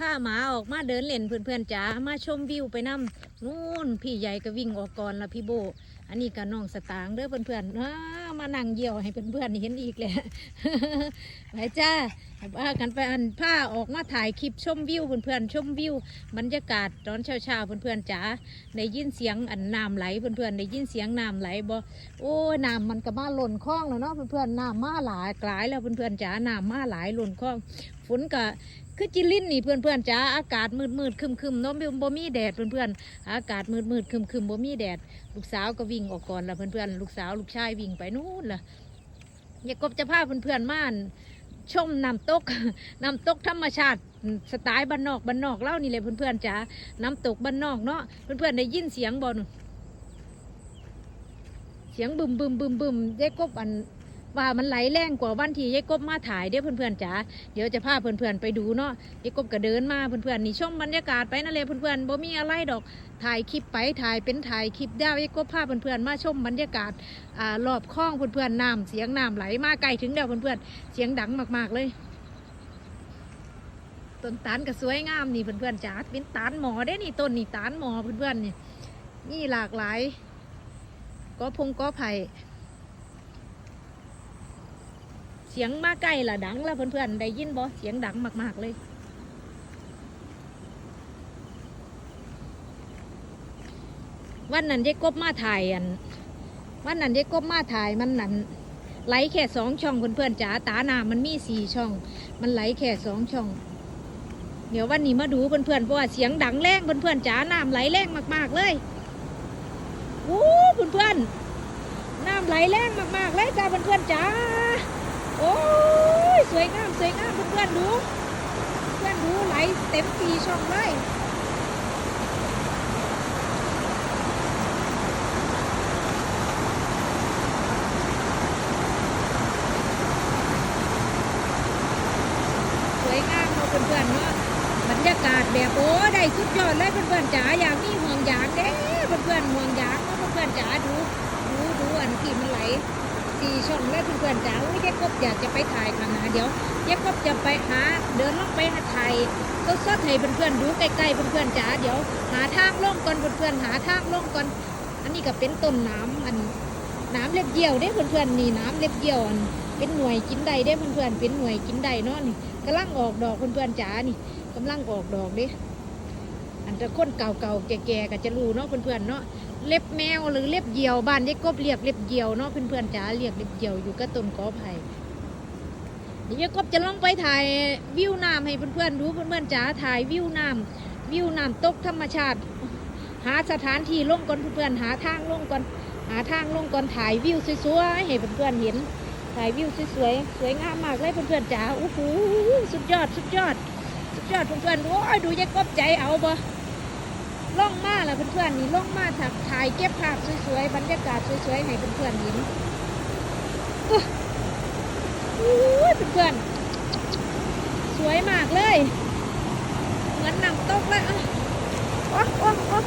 ผ้าหมาออกมาเดินเล่นเพื่อนๆจ๋ามาชมวิวไปนํนู่นพี่ใหญ่ก็วิ่งออกก่อนละพี่โบ อันนี้ก็น้องสตางค์เด้อเพื่อนๆอ้ามานั่งเยี่ยวให้เพื่อนๆเห็นอีกแหละไปจ้าว่ากันไปอันผ้าออกมาถ่ายคลิปชมวิวเพื่อนๆชมวิวบรรยากาศตอนเช้าๆเพื่อนๆจ๋าได้ยินเสียงอันน้ำไหลเพื่อนๆได้ยินเสียงน้ำไหลบ่โอ้ยน้ำมันก็มาหล่นคลองแล้วเนาะเพื่อนๆน้ำมาหลายกลายแล้วเพื่อนๆจ๋าน้ำมาหลายหล่นคลองฝนก็ คือจิลินนี่เพื่อนๆจ๋าอากาศมืดๆคึมๆเนาะบ่มีแดดเพื่อนๆอากาศมืดๆครึมๆบ่มีแดด ลูกสาวก็วิ่งออกก่อนละเพื่อนๆลูกสาวลูกชายวิ่งไปนู่นละยายกบจะพาเพื่อนๆม่านชมน้ำตกน้ำตกธรรมชาติสไตล์บ้านนอกบ้านนอกเล่านี่เลยเพื่อนๆจ๋าน้ำตกบ้านนอกเนาะเพื่อนๆได้ยินเสียงบอลเสียงบึมบึมบึมบึมยายกบอัน ว่ามันไหลแรงกว่าวันที่ยายกบมาถ่ายเด้อเพื่อนๆจ๋าเดี๋ยวจะพาเพื่อนๆไปดูเนาะยายกบก็เดินมาเพื่อนๆนี่ชมบรรยากาศไปนั่นเลยเพื่อนๆบ่มีอะไรดอกถ่ายคลิปไปถ่ายเป็นถ่ายคลิปไดาวเอกก็พาเพื่อนๆมาชมบรรยากาศอ่ารอบคลองเพื่อนๆน้ำเสียงน้ำไหลมาไกลถึงเดี๋ยวเพื่อนๆเสียงดังมากๆเลยต้นตาลก็สวยงามนี่เพื่อนๆจ๋าเป็นตาลหมอได้นี่ต้นนี่ตาลหมอเพื่อนๆนี่นี่หลากหลายก็พงก็ไผ่ เสียงมาใกล้ละดังแล้วเพื่อนๆได้ยินบ่เสียงดังมาก ๆ เลยวันนั้นยายกบมาถ่ายอันวันนั้นยายกบมาถ่ายมันนั่นไหลแค่สองช่องเพื่อนๆจ๋าตาหนามันมีสี่ช่อง มันไหลแค่สองช่อง เดี๋ยววันนี้มาดูเพื่อนๆเพราะว่าเสียงดังแรงเพื่อนๆจ๋าน้ำไหลแรงมาก ๆเลยโอ้เพื่อนๆน้ำไหลแรงมากๆเลยจ้าเพื่อนๆจ๋าโอ้ยสวยงามสวยงามเพื่ อนดูเพื่อนดูไหลเต็มสี่ช่องเลยสวยงามเนาเพื่อนๆเนาะบรรยากาศแบบโอ้ได้สุดยอดเลยเพื่อนๆจ๋าอยากมีห่วงยางเด้เพื่อนๆห่วงยางเนาะเพื่อนๆจ๋าดูดูดูอันที่มันไหล สี่ช่องเลยเพื่อนๆจ๋าอุ้ยเจ๊กบอยากจะไปถ่ายข้างหน้าเดี๋ยวเจ๊กบจะไปหาเดินลงไปหาถ่ายสดให้เพื่อนๆดูใกล้ๆเพื่อนๆจ๋าเดี๋ยวหาทางล่องก่อนเพื่อนๆหาทางล่องก่อนอันนี้ก็เป็นต้นน้ำอันน้ำเล็บเยี่ยวเด้เพื่อนๆนี่น้ำเล็บเยี่ยวอันเป็นหน่วยกินได้เด้เพื่อนๆเป็นหน่วยกินได้เนาะนี่กำลังออกดอกเพื่อนๆจ๋านี่กำลังออกดอกเดิอันจะคนเก่าๆแก่ๆก็จะรู้เนาะเพื่อนๆเนาะ เล็บแมวหรือเล็บเหยี่ยวบ้านยายกบเรียกเล็บเหยี่ยวเนาะเพื่อนๆจ๋าเรียกเล็บเหยี่ยวอยู่ก็ต้นกอไผ่เดี๋ยวยายกบจะลองไปถ่ายวิวน้ำให้เพื่อนๆดูเพื่อนๆจ๋าถ่ายวิวน้ำวิวน้ำตกธรรมชาติ หาสถานที่ลงก่อนเพื่อนๆหาทางลงก่อนหาทางลงก่อนถ่ายวิวสวยๆให้เพื่อนๆเห็นถ่ายวิวสวยๆสวยงามมากเลยเพื่อนๆจ๋าโอ้โหสุดยอดสุดยอด สุดยอดเพื่อนๆโอ้ดูยายกบใจเอาบ่ ล่องมาล่ะเพื่อนๆนี่ล่องมาถักถ่ายเก็บภาพสวยๆบรรยากาศสวยๆให้เพื่อนๆเห็นโอ้โหเพื่อนๆสวยมากเลย เหมือนนังตกเลยอะโอ้โอ้โอ้